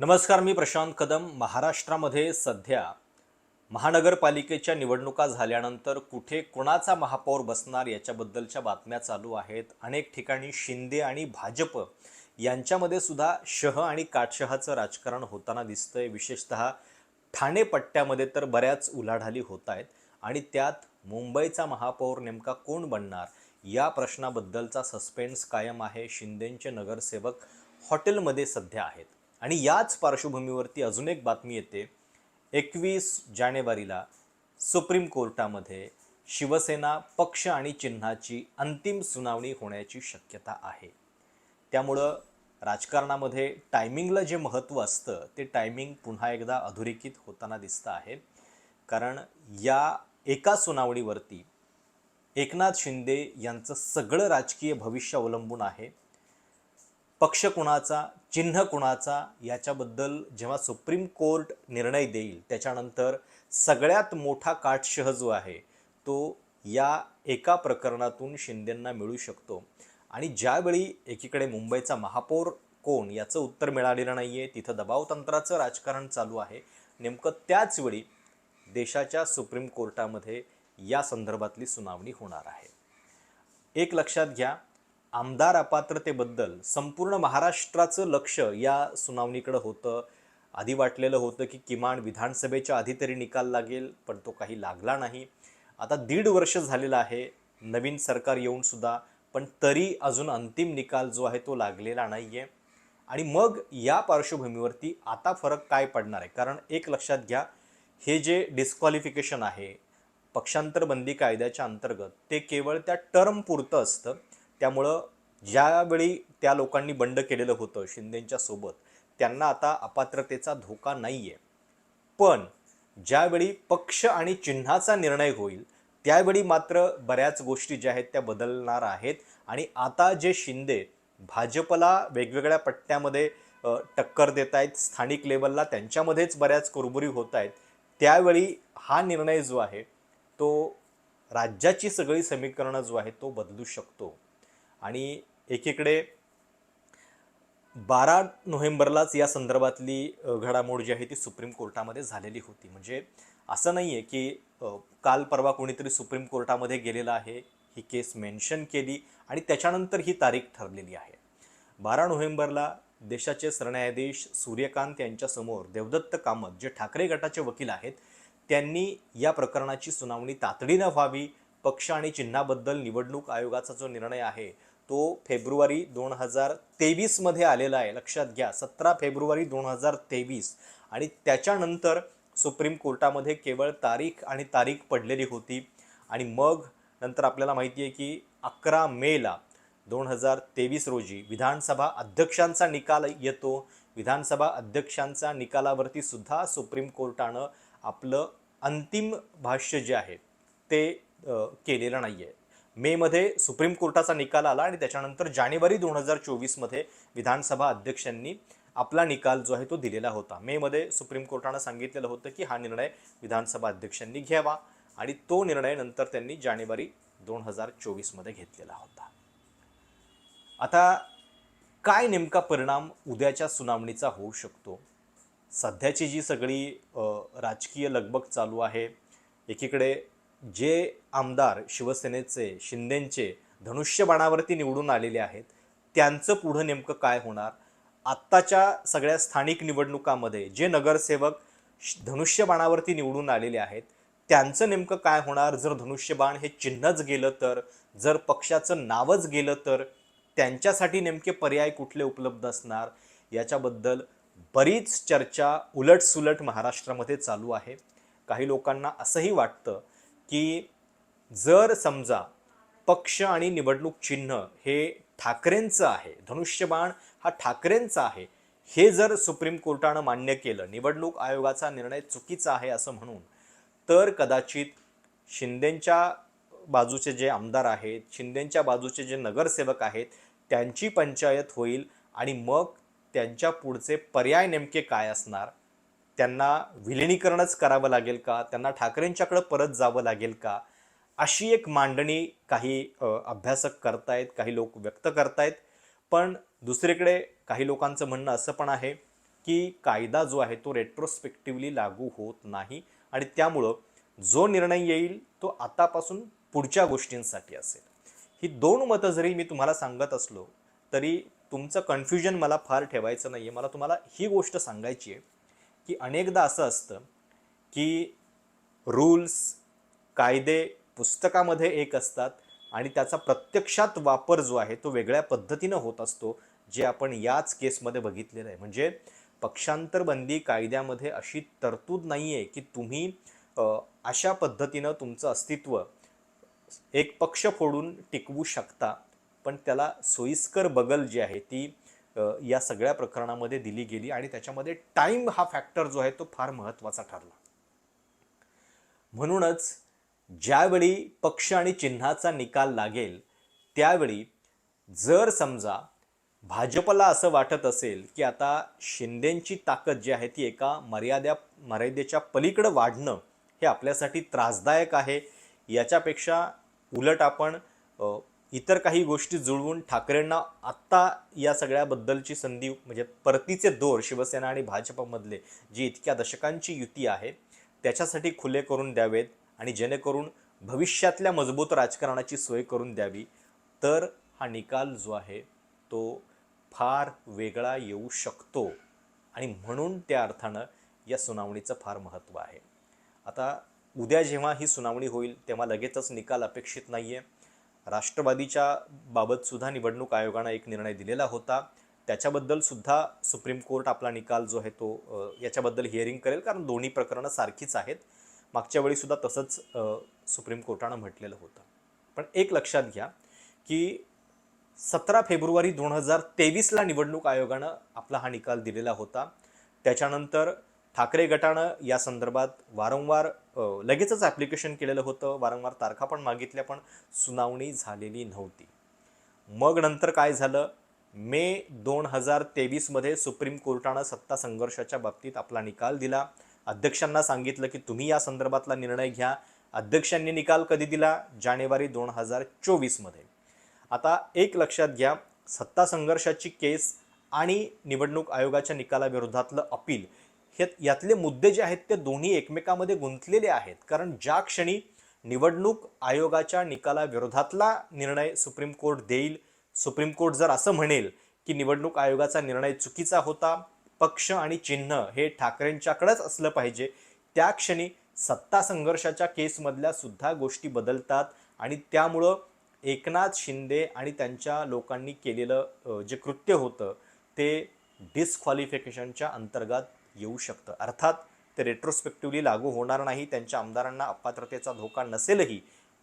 नमस्कार मी प्रशांत कदम. महाराष्ट्रामध्ये सध्या महानगरपालिकेच्या निवडणुका झाल्यानंतर कुठे कोणाचा महापौर बसणार याच्याबद्दलच्या बातम्या चालू आहेत. अनेक ठिकाणी शिंदे आणि भाजप यांच्यामध्ये सुद्धा शह आणि काटशहाचं राजकारण होताना दिसतंय. विशेषतः ठाणे पट्ट्यामध्ये तर बऱ्याच उलाढाली होत आहेत आणि त्यात मुंबईचा महापौर नेमका कोण बनणार? या प्रश्नाबद्दलचा सस्पेन्स कायम आहे. शिंदेंचे नगरसेवक हॉटेलमध्ये सध्या आहेत. आणि याच पार्श्वभूमीवरती अजून एक बातमी येते. एकवीस जानेवारीला सुप्रीम कोर्टामध्ये शिवसेना पक्ष आणि चिन्हाची अंतिम सुनावणी होण्याची शक्यता आहे. त्यामुळं राजकारणामध्ये टायमिंगला जे महत्त्व असतं ते टायमिंग पुन्हा एकदा अधोरेखित होताना दिसतं आहे. कारण या एका सुनावणीवरती एकनाथ शिंदे यांचं सगळं राजकीय भविष्य अवलंबून आहे. पक्ष कुणाचा चिन्ह कुणाचा याच्याबद्दल जेव्हा सुप्रीम कोर्ट निर्णय देईल त्याच्यानंतर सगळ्यात मोठा काटशह जो आहे तो या एका प्रकरणातून शिंदेंना मिळू शकतो. आणि ज्यावेळी एकीकडे मुंबईचा महापौर कोण याचं उत्तर मिळालेलं नाही आहे तिथं दबावतंत्राचं राजकारण चालू आहे. नेमकं त्याचवेळी देशाच्या सुप्रीम कोर्टामध्ये या संदर्भातली सुनावणी होणार आहे. एक लक्षात घ्या आमदार अपात्रतेबद्दल संपूर्ण महाराष्ट्राचं लक्ष या सुनावणीकडं होतं. आधी वाटलेलं होतं की किमान विधानसभेच्या आधी तरी निकाल लागेल पण तो काही लागला नाही. आता दीड वर्ष झालेलं आहे नवीन सरकार येऊन सुद्धा पण तरी अजून अंतिम निकाल जो आहे तो लागलेला नाही आहे आणि मग या पार्श्वभूमीवरती आता फरक काय पडणार आहे? कारण एक लक्षात घ्या हे जे डिस्क्वालिफिकेशन आहे पक्षांतर बंदी कायद्याच्या अंतर्गत ते केवळ त्या टर्म पुरतं असतं. त्यामुळं ज्यावेळी त्या लोकांनी बंड केलेलं होतं शिंदेंच्या सोबत त्यांना आता अपात्रतेचा धोका नाही आहे पण ज्यावेळी पक्ष आणि चिन्हाचा निर्णय होईल त्यावेळी मात्र बऱ्याच गोष्टी ज्या आहेत त्या बदलणार आहेत आणि आता जे शिंदे भाजपला वेगवेगळ्या पट्ट्यामध्ये टक्कर देत आहेत स्थानिक लेवलला त्यांच्यामध्येच बऱ्याच कुरबुरी होत आहेत त्यावेळी हा निर्णय जो आहे तो राज्याची सगळी समीकरणं जो आहे तो बदलू शकतो. आणि एकीकडे बारा नोव्हेंबरलाच या संदर्भातली घडामोड जी आहे ती सुप्रीम कोर्टामध्ये झालेली होती. म्हणजे असं नाही आहे की काल परवा कोणीतरी सुप्रीम कोर्टामध्ये गेलेला आहे ही केस मेन्शन केली आणि त्याच्यानंतर ही तारीख ठरलेली आहे. बारा नोव्हेंबरला देशाचे सरन्यायाधीश सूर्यकांत यांच्यासमोर देवदत्त कामत जे ठाकरे गटाचे वकील आहेत त्यांनी या प्रकरणाची सुनावणी तातडीनं व्हावी पक्ष आणि चिन्हाबद्दल निवडणूक आयोगाचा जो निर्णय आहे तो फेब्रुवारी दोन हजार तेवीसमध्ये आलेला आहे. लक्षात घ्या सतरा फेब्रुवारी दोन हजार तेवीस. आणि त्याच्यानंतर सुप्रीम कोर्टामध्ये केवळ तारीख आणि तारीख पडलेली होती. आणि मग नंतर आपल्याला माहिती आहे की अकरा मेला दोन हजार तेवीस रोजी विधानसभा अध्यक्षांचा निकाल येतो. विधानसभा अध्यक्षांच्या निकालावरती सुद्धा सुप्रीम कोर्टानं आपलं अंतिम भाष्य जे आहे ते केलेलं नाही आहे मेमध्ये सुप्रीम कोर्टाचा निकाल आला आणि त्याच्यानंतर जानेवारी दोन हजार चोवीसमध्ये विधानसभा अध्यक्षांनी आपला निकाल जो आहे तो दिलेला होता. मेमध्ये सुप्रीम कोर्टानं सांगितलेलं होतं की हा निर्णय विधानसभा अध्यक्षांनी घ्यावा आणि तो निर्णय नंतर त्यांनी जानेवारी दोन हजार चोवीसमध्ये घेतलेला होता. आता काय नेमका परिणाम उद्याच्या सुनावणीचा होऊ शकतो? सध्याची जी सगळी राजकीय लगबग चालू आहे एकीकडे जे आमदार शिवसेनेचे शिंदेंचे धनुष्यबाणावरती निवडून आलेले आहेत त्यांचं पुढं नेमकं काय होणार? आत्ताच्या सगळ्या स्थानिक निवडणुकामध्ये जे नगरसेवक धनुष्यबाणावरती निवडून आलेले आहेत त्यांचं नेमकं काय होणार? जर धनुष्यबाण हे चिन्हच गेलं तर जर पक्षाचं नावच गेलं तर त्यांच्यासाठी नेमके पर्याय कुठले उपलब्ध असणार? याच्याबद्दल बरीच चर्चा उलटसुलट महाराष्ट्रामध्ये चालू आहे. काही लोकांना असंही वाटतं की जर समजा पक्ष आणि निवडणूक चिन्ह हे ठाकरेंचं आहे धनुष्यबाण हा ठाकरेंचा आहे हे जर सुप्रीम कोर्टानं मान्य केलं निवडणूक आयोगाचा निर्णय चुकीचा आहे असं म्हणून तर कदाचित शिंदेंच्या बाजूचे जे आमदार आहेत शिंदेंच्या बाजूचे जे नगरसेवक आहेत त्यांची पंचायत होईल आणि मग त्यांच्या पुढचे पर्याय नेमके काय असणार? त्यांना विलिनीकरणच करावं लागेल का? त्यांना ठाकरेंच्याकडं परत जावं लागेल का? अशी एक मांडणी काही अभ्यासक करतायत काही लोक व्यक्त करतायत. पण दुसरीकडे काही लोकांचं म्हणणं असं पण आहे की कायदा जो आहे तो रेट्रोस्पेक्टिव्हली लागू होत नाही आणि त्यामुळं जो निर्णय येईल तो आतापासून पुढच्या गोष्टींसाठी असेल. ही दोन मतं जरी मी तुम्हाला सांगत असलो तरी तुमचं कन्फ्युजन मला फार ठेवायचं नाही आहे मला तुम्हाला ही गोष्ट सांगायची आहे. की अनेकदा असं असतं की रूल्स कायदे पुस्तकामध्ये एक असतात आणि त्याचा प्रत्यक्षात वापर जो आहे तो वेगळ्या पद्धतीनं होत असतो जे आपण याच केसमध्ये बघितलेलं आहे. म्हणजे पक्षांतरबंदी कायद्यामध्ये अशी तरतूद नाही आहे की तुम्ही अशा पद्धतीनं तुमचं अस्तित्व एक पक्ष फोडून टिकवू शकता पण त्याला सोयीस्कर बगल जी आहे ती या सगळ्या प्रकरणामध्ये दिली गेली आणि त्याच्यामध्ये टाईम हा फॅक्टर जो आहे तो फार महत्त्वाचा ठरला. म्हणूनच ज्यावेळी पक्ष आणि चिन्हाचा निकाल लागेल त्यावेळी जर समजा भाजपला असं वाटत असेल की आता शिंदेंची ताकद जी आहे ती एका मर्याद्या मर्यादेच्या पलीकडं वाढणं हे आपल्यासाठी त्रासदायक आहे याच्यापेक्षा उलट आपण इतर काही गोष्टी जुळवून ठाकरेंना आत्ता या सगळ्याबद्दलची संधी म्हणजे परतीचे दोर शिवसेना आणि भाजपमधले जी इतक्या दशकांची युती आहे त्याच्यासाठी खुले करून द्यावेत आणि जेणेकरून भविष्यातल्या मजबूत राजकारणाची सोय करून द्यावी. तर हा निकाल जो आहे तो फार वेगळा येऊ शकतो आणि म्हणून त्या अर्थानं या सुनावणीचं फार महत्त्व आहे. आता उद्या जेव्हा ही सुनावणी होईल तेव्हा लगेचच निकाल अपेक्षित नाही आहे राष्ट्रवादीच्या बाबतसुद्धा निवडणूक आयोगानं एक निर्णय दिलेला होता. त्याच्याबद्दल सुद्धा सुप्रीम कोर्ट आपला निकाल जो आहे तो याच्याबद्दल हिअरिंग करेल. कारण दोन्ही प्रकरणं सारखीच आहेत. मागच्या वेळीसुद्धा तसंच सुप्रीम कोर्टानं म्हटलेलं होतं. पण एक लक्षात घ्या की सतरा फेब्रुवारी दोन हजार तेवीसला निवडणूक आयोगानं आपला हा निकाल दिलेला होता. त्याच्यानंतर ठाकरे गटानं या संदर्भात वारंवार लगेचच ॲप्लिकेशन केलेलं होतं. वारंवार तारखा पण मागितल्या पण सुनावणी झालेली नव्हती. मग नंतर काय झालं? मे दोन हजार तेवीसमध्ये सुप्रीम कोर्टानं सत्ता संघर्षाच्या बाबतीत आपला निकाल दिला. अध्यक्षांना सांगितलं की तुम्ही या संदर्भातला निर्णय घ्या. अध्यक्षांनी निकाल कधी दिला? जानेवारी दोन हजार चोवीसमध्ये. आता एक लक्षात घ्या सत्ता संघर्षाची केस आणि निवडणूक आयोगाच्या निकालाविरोधातलं अपील हे यातले मुद्दे जे आहेत ते दोन्ही एकमेकामध्ये गुंतलेले आहेत. कारण ज्या क्षणी निवडणूक आयोगाच्या निकालाविरोधातला निर्णय सुप्रीम कोर्ट देईल सुप्रीम कोर्ट जर असं म्हणेल की निवडणूक आयोगाचा निर्णय चुकीचा होता पक्ष आणि चिन्ह हे ठाकरेंच्याकडेच असलं पाहिजे त्या क्षणी सत्ता संघर्षाच्या केसमधल्या सुद्धा गोष्टी बदलतात आणि त्यामुळं एकनाथ शिंदे आणि त्यांच्या लोकांनी केलेलं जे कृत्य होतं ते डिस्क्वालिफिकेशनच्या अंतर्गत येऊ शकतं. अर्थात ते रेट्रोस्पेक्टिव्हली लागू होणार नाही त्यांच्या आमदारांना अपात्रतेचा धोका नसेलही.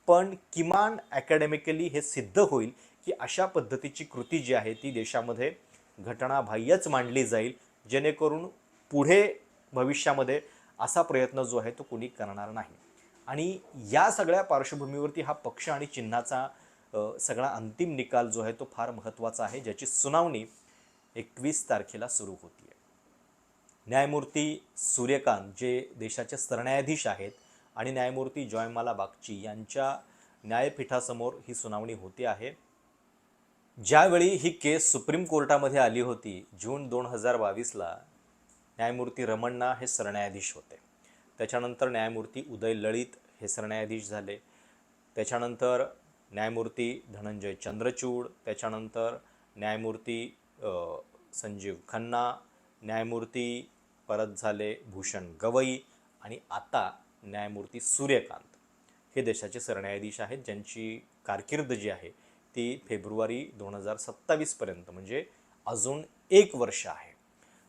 पण किमान अकॅडमिकली हे सिद्ध होईल की अशा पद्धतीची कृती जी आहे ती देशामध्ये घटनाबाह्यच मांडली जाईल जेणेकरून पुढे भविष्यामध्ये असा प्रयत्न जो आहे तो कुणी करणार नाही. आणि या सगळ्या पार्श्वभूमीवरती हा पक्ष आणि चिन्हाचा सगळा अंतिम निकाल जो आहे तो फार महत्त्वाचा आहे ज्याची सुनावणी एकवीस तारखेला सुरू होती. न्यायमूर्ती सूर्यकांत जे देशाचे सरन्यायाधीश आहेत आणि न्यायमूर्ती जॉयमाला बागची यांच्या न्यायपीठासमोर ही सुनावणी होती आहे. ज्यावेळी ही केस सुप्रीम कोर्टामध्ये आली होती जून दोन हजार बावीसला न्यायमूर्ती रमण्णा हे सरन्यायाधीश होते. त्याच्यानंतर न्यायमूर्ती उदय लळित हे सरन्यायाधीश झाले. त्याच्यानंतर न्यायमूर्ती धनंजय चंद्रचूड त्याच्यानंतर न्यायमूर्ती संजीव खन्ना न्यायमूर्ती परत झाले भूषण गवई आणि आता न्यायमूर्ती सूर्यकांत. हे देशाचे सरन्यायाधीश आहेत ज्यांची कारकीर्द जी आहे ती फेब्रुवारी दोन हजार सत्तावीसपर्यंत म्हणजे अजून एक वर्ष आहे.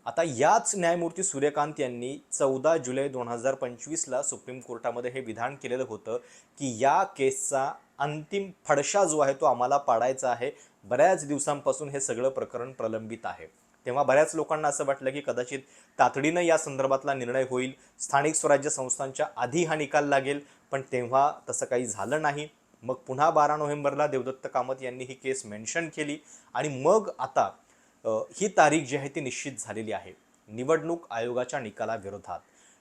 आता याच न्यायमूर्ती सूर्यकांत यांनी चौदा जुलै दोन हजार पंचवीसला सुप्रीम कोर्टामध्ये हे विधान केलेलं होतं की या केसचा अंतिम फडशा जो आहे तो आम्हाला पाडायचा आहे. बऱ्याच दिवसांपासून हे सगळं प्रकरण प्रलंबित आहे. तेव्हा बऱ्याच लोकांना असं वाटलं की कदाचित तातडीनं या संदर्भातला निर्णय होईल. स्थानिक स्वराज्य संस्थांच्या आधी हा निकाल लागेल पण तेव्हा तसं काही झालं नाही. मग पुन्हा बारा नोव्हेंबरला देवदत्त कामत यांनी ही केस मेन्शन केली आणि मग आता ही तारीख जी आहे ती निश्चित झालेली आहे. निवडणूक आयोगाच्या निकालाविरोधात.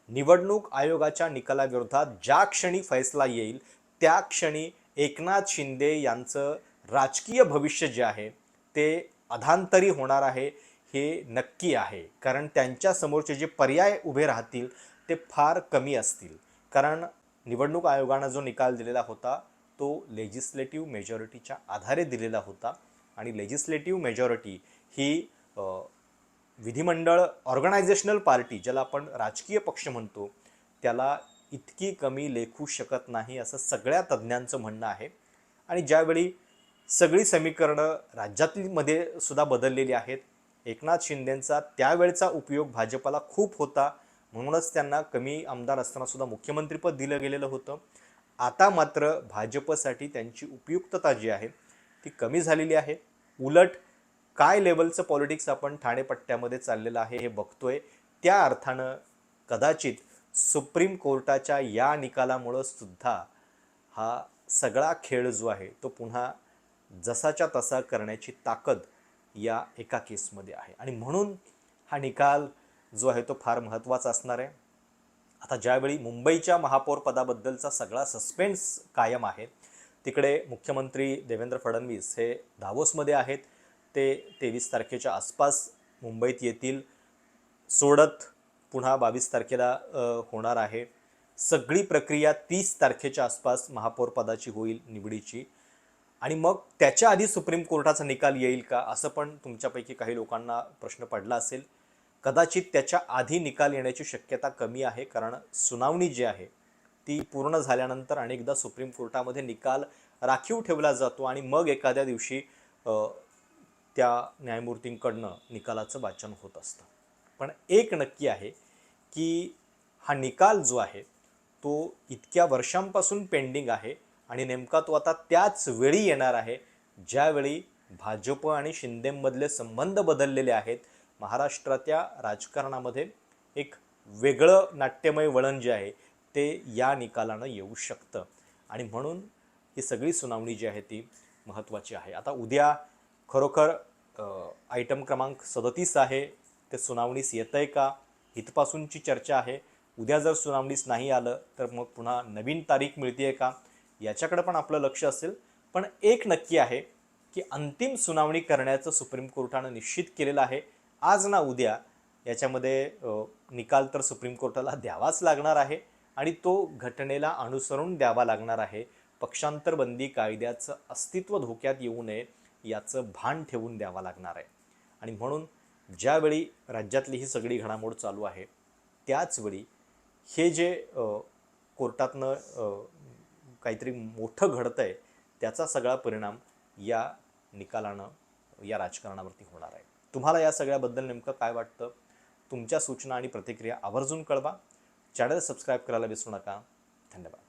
निवडणूक आयोगाच्या निकालाविरोधात ज्या क्षणी फैसला येईल त्या क्षणी एकनाथ शिंदे यांचं राजकीय भविष्य जे आहे ते अधांतरी होणार आहे. हे नक्की आहे. कारण त्यांच्यासमोरचे जे पर्याय उभे राहतील ते फार कमी असतील. कारण निवडणूक आयोगानं जो निकाल दिलेला होता तो लेजिस्लेटिव्ह मेजॉरिटीच्या आधारे दिलेला होता. आणि लेजिस्लेटिव्ह मेजॉरिटी ही विधिमंडळ ऑर्गनायझेशनल पार्टी ज्याला आपण राजकीय पक्ष म्हणतो त्याला इतकी कमी लेखू शकत नाही असं सगळ्या तज्ज्ञांचं म्हणणं आहे. आणि ज्यावेळी सगळी समीकरणं राज्यातील मध्ये सुद्धा बदललेली आहेत एकनाथ शिंदेंचा त्यावेळचा उपयोग भाजपला खूप होता. म्हणूनच त्यांना कमी आमदार असताना सुद्धा मुख्यमंत्रीपद दिलं गेलेलं होतं. आता मात्र भाजपसाठी त्यांची उपयुक्तता जी आहे ती कमी झालेली आहे. उलट काय लेवलचं पॉलिटिक्स आपण ठाणे पट्ट्यामध्ये चाललेलं आहे हे बघतोय. त्या अर्थानं कदाचित सुप्रीम कोर्टाच्या या निकालामुळं सुद्धा हा सगळा खेळ जो आहे तो पुन्हा जसाच्या तसा करण्याची ताकद या एका केसमध्ये आहे. आणि म्हणून हा निकाल जो आहे तो फार महत्त्वाचा असणार आहे. आता ज्यावेळी मुंबईच्या महापौरपदाबद्दलचा सगळा सस्पेन्स कायम आहे तिकडे मुख्यमंत्री देवेंद्र फडणवीस हे दावोसमध्ये आहेत. ते तेवीस तारखेच्या आसपास मुंबईत येतील. सोडत पुन्हा बावीस तारखेला होणार आहे. सगळी प्रक्रिया तीस तारखेच्या आसपास महापौरपदाची होईल निवडीची. आणि मग त्याच्या आधी सुप्रीम कोर्टाचा निकाल येईल का? असं पण तुमच्यापैकी काही लोकांना प्रश्न पडला असेल. कदाचित त्याच्या आधी निकाल येण्याची शक्यता कमी आहे कारण सुनावणी जी आहे ती पूर्ण झाल्यानंतर अनेकदा सुप्रीम कोर्टामध्ये निकाल राखीव ठेवला जातो आणि मग एखाद्या दिवशी त्या न्यायमूर्तींकडनं निकालाचं वाचन होत असतं. पण एक नक्की आहे की हा निकाल जो आहे तो इतक्या वर्षांपासून पेंडिंग आहे आणि नेमका तो आता त्याच वेळी येणार आहे ज्यावेळी भाजप आणि शिंदेमधले संबंध बदललेले आहेत महाराष्ट्राच्या राजकारणामध्ये एक वेगळं नाट्यमय वळण जे आहे ते या निकालानं येऊ शकतं. आणि म्हणून ही सगळी सुनावणी जी आहे ती महत्त्वाची आहे. आता उद्या खरोखर आयटम क्रमांक सदतीस आहे ते सुनावणीस येतं आहे का? इथपासूनची चर्चा आहे. उद्या जर सुनावणीस नाही आलं तर मग पुन्हा नवीन तारीख मिळते आहे का? याच्याकडे पण आपलं लक्ष असेल. पण एक नक्की आहे की अंतिम सुनावणी करण्याचं सुप्रीम कोर्टानं निश्चित केलेलं आहे. आज ना उद्या याच्यामध्ये निकाल तर सुप्रीम कोर्टाला द्यावाच लागणार आहे आणि तो घटनेला अनुसरून द्यावा लागणार आहे. पक्षांतर बंदी कायद्याचं अस्तित्व धोक्यात येऊ नये याचं भान ठेवून द्यावा लागणार आहे. आणि म्हणून ज्यावेळी राज्यातली ही सगळी घडामोड चालू आहे त्याचवेळी हे जे कोर्टातनं काहीतरी मोठं घडतं आहे त्याचा सगळा परिणाम या निकालानं या राजकारणावरती होणार आहे. तुम्हाला या सगळ्याबद्दल नेमकं काय वाटतं? तुमच्या सूचना आणि प्रतिक्रिया आवर्जून कळवा. चॅनल सबस्क्राईब करायला विसरू नका. धन्यवाद.